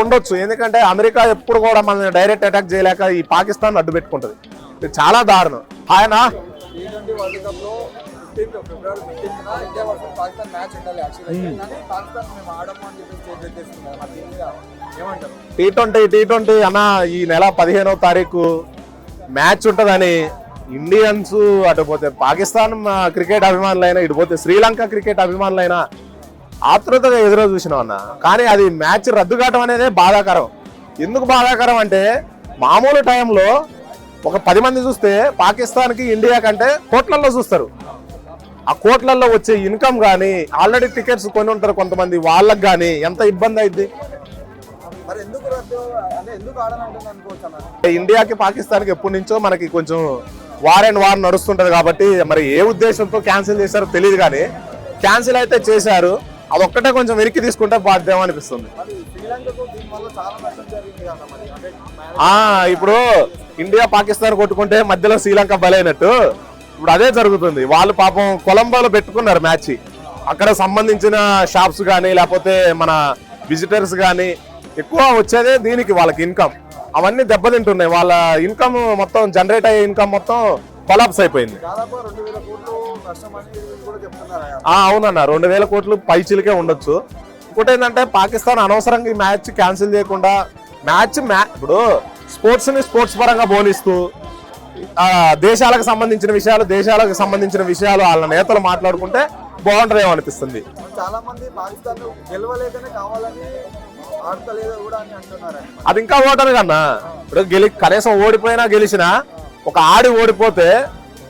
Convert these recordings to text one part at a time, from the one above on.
ఉండొచ్చు. ఎందుకంటే అమెరికా ఎప్పుడు కూడా మన డైరెక్ట్ అటాక్ చేయలేక ఈ పాకిస్తాన్ అడ్డు పెట్టుకుంటది. ఇది చాలా దారుణం. ఆయన? టీ ట్వంటీ టీ ట్వంటీ అన్న ఈ నెల పదిహేనవ తారీఖు మ్యాచ్ ఉంటుందని ఇండియన్స్ అటు పోతే పాకిస్తాన్ క్రికెట్ అభిమానులైనా ఇటు పోతే శ్రీలంక క్రికెట్ అభిమానులైనా ఆతృతగా ఎదురు చూసినాం అన్న. కానీ అది మ్యాచ్ రద్దు కావటం అనేదే బాధాకరం. ఎందుకు బాధాకరం అంటే మామూలు టైంలో ఒక పది మంది చూస్తే పాకిస్తాన్కి ఇండియా కంటే కోట్లల్లో చూస్తారు. ఆ కోట్లల్లో వచ్చే ఇన్కమ్ కానీ ఆల్రెడీ టికెట్స్ కొని ఉంటారు కొంతమంది వాళ్ళకి కానీ ఎంత ఇబ్బంది అయింది ఇండియాకి పాకిస్తాన్కి ఎప్పటి నుంచో మనకి కొంచెం వార్ అండ్ వార్ నడుస్తుంటది కాబట్టి మరి ఏ ఉద్దేశంతో క్యాన్సిల్ చేశారో తెలియదు కానీ క్యాన్సిల్ అయితే చేశారు. అదొక్కటే కొంచెం వెనక్కి తీసుకుంటే బాధ్యం అనిపిస్తుంది. ఇప్పుడు ఇండియా పాకిస్తాన్ కొట్టుకుంటే మధ్యలో శ్రీలంక బలైనట్టు. ఇప్పుడు అదే జరుగుతుంది. వాళ్ళు పాపం కొలంబోలో పెట్టుకున్నారు మ్యాచ్. అక్కడ సంబంధించిన షాప్స్ కానీ లేకపోతే మన విజిటర్స్ కానీ ఎక్కువ వచ్చేదే దీనికి వాళ్ళకి ఇన్కమ్ అవన్నీ దెబ్బతింటున్నాయి. వాళ్ళ ఇన్కమ్ మొత్తం జనరేట్ అయ్యే ఇన్కమ్ మొత్తం కొలాప్స్ అయిపోయింది. రెండు వేల కోట్లు అవునన్న. రెండు వేల కోట్లు పైచిలకే ఉండొచ్చు. ఇంకోటి ఏంటంటే పాకిస్తాన్ అనవసరంగా ఈ మ్యాచ్ క్యాన్సిల్ చేయకుండా మ్యాచ్ మ్యా ఇప్పుడు స్పోర్ట్స్ని స్పోర్ట్స్ పరంగా బోనిస్తూ ఆ, దేశాలకు సంబంధించిన విషయాలు దేశాలకు సంబంధించిన విషయాలు వాళ్ళ నేతలు మాట్లాడుకుంటే బాగుంటుందేమో అనిపిస్తుంది. చాలా మంది పాకిస్తాన్ గెలవలేకనే కావాలని అది ఇంకా ఓటమి కన్నా. ఇప్పుడు గెలి కనీసం ఓడిపోయినా గెలిచినా ఒక ఆడి ఓడిపోతే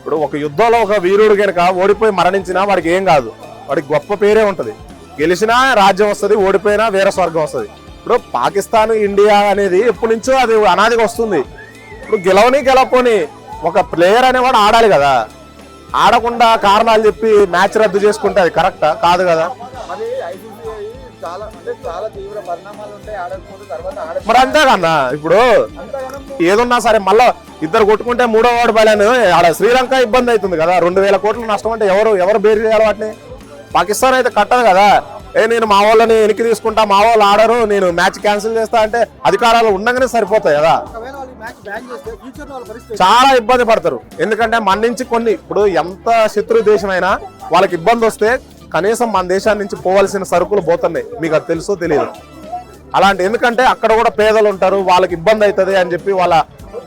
ఇప్పుడు ఒక యుద్ధంలో ఒక వీరుడు కనుక ఓడిపోయి మరణించినా వాడికి ఏం కాదు. వాడికి గొప్ప పేరే ఉంటది. గెలిచినా రాజ్యం వస్తుంది ఓడిపోయినా వేరే స్వర్గం వస్తుంది. ఇప్పుడు పాకిస్తాన్ ఇండియా అనేది ఎప్పటి నుంచో అది అనాదిగా వస్తుంది. ఇప్పుడు గెలవని గెలవపోని ఒక ప్లేయర్ అనేవాడు ఆడాలి కదా. ఆడకుండా కారణాలు చెప్పి మ్యాచ్ రద్దు చేసుకుంటే అది కరెక్టా కాదు కదా. మరి అంతేకన్నా ఇప్పుడు ఏదున్నా సరే మళ్ళా ఇద్దరు కొట్టుకుంటే మూడో వాడు బయలని ఆడ శ్రీలంక ఇబ్బంది అవుతుంది కదా. రెండు వేల కోట్ల నష్టం అంటే ఎవరు ఎవరు బేర్ చేయాలి వాటిని? పాకిస్తాన్ అయితే కట్టదు కదా. ఏ నేను మా వాళ్ళని వెనక్కి తీసుకుంటా మా వాళ్ళు ఆడరు నేను మ్యాచ్ క్యాన్సిల్ చేస్తా అంటే అధికారాలు ఉండగానే సరిపోతాయి కదా. చాలా ఇబ్బంది పడతారు. ఎందుకంటే మన నుంచి కొన్ని ఇప్పుడు ఎంత శత్రు దేశమైనా వాళ్ళకి ఇబ్బంది వస్తే కనీసం మన దేశాన్ని నుంచి పోవాల్సిన సరుకులు పోతున్నాయి. మీకు అది తెలుసో తెలియదు అలాంటి ఎందుకంటే అక్కడ కూడా పేదలు ఉంటారు వాళ్ళకి ఇబ్బంది అవుతుంది అని చెప్పి వాళ్ళ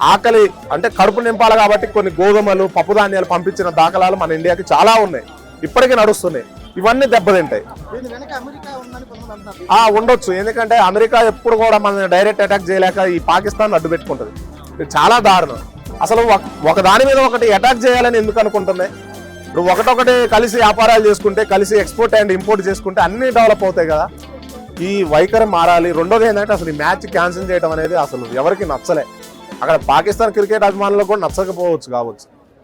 ఆకలి అంటే కడుపు నింపాలి కాబట్టి కొన్ని గోధుమలు పప్పు ధాన్యాలు పంపించిన దాఖలాలు మన ఇండియాకి చాలా ఉన్నాయి. ఇప్పటికీ నడుస్తున్నాయి. ఇవన్నీ దెబ్బతింటాయి. ఆ ఉండొచ్చు. ఎందుకంటే అమెరికా ఎప్పుడు కూడా మన డైరెక్ట్ అటాక్ చేయలేక ఈ పాకిస్తాన్ అడ్డు పెట్టుకుంటది. ఇది చాలా దారుణం. అసలు ఒక- ఒక దాని మీద ఒకటి అటాక్ చేయాలని ఎందుకు అనుకుంటున్నాయి ఇప్పుడు ఒకటొకటి కలిసి వ్యాపారాలు చేసుకుంటే కలిసి ఎక్స్పోర్ట్ అండ్ ఇంపోర్ట్ చేసుకుంటే అన్ని డెవలప్ అవుతాయి కదా. ఈ వైఖరి మారాలి. రెండోది ఏంటంటే అసలు ఈ మ్యాచ్ క్యాన్సిల్ చేయడం అనేది అసలు ఎవరికి నచ్చలే. అక్కడ పాకిస్తాన్ క్రికెట్ అభిమానులకు కూడా నచ్చకపోవచ్చు కావచ్చు.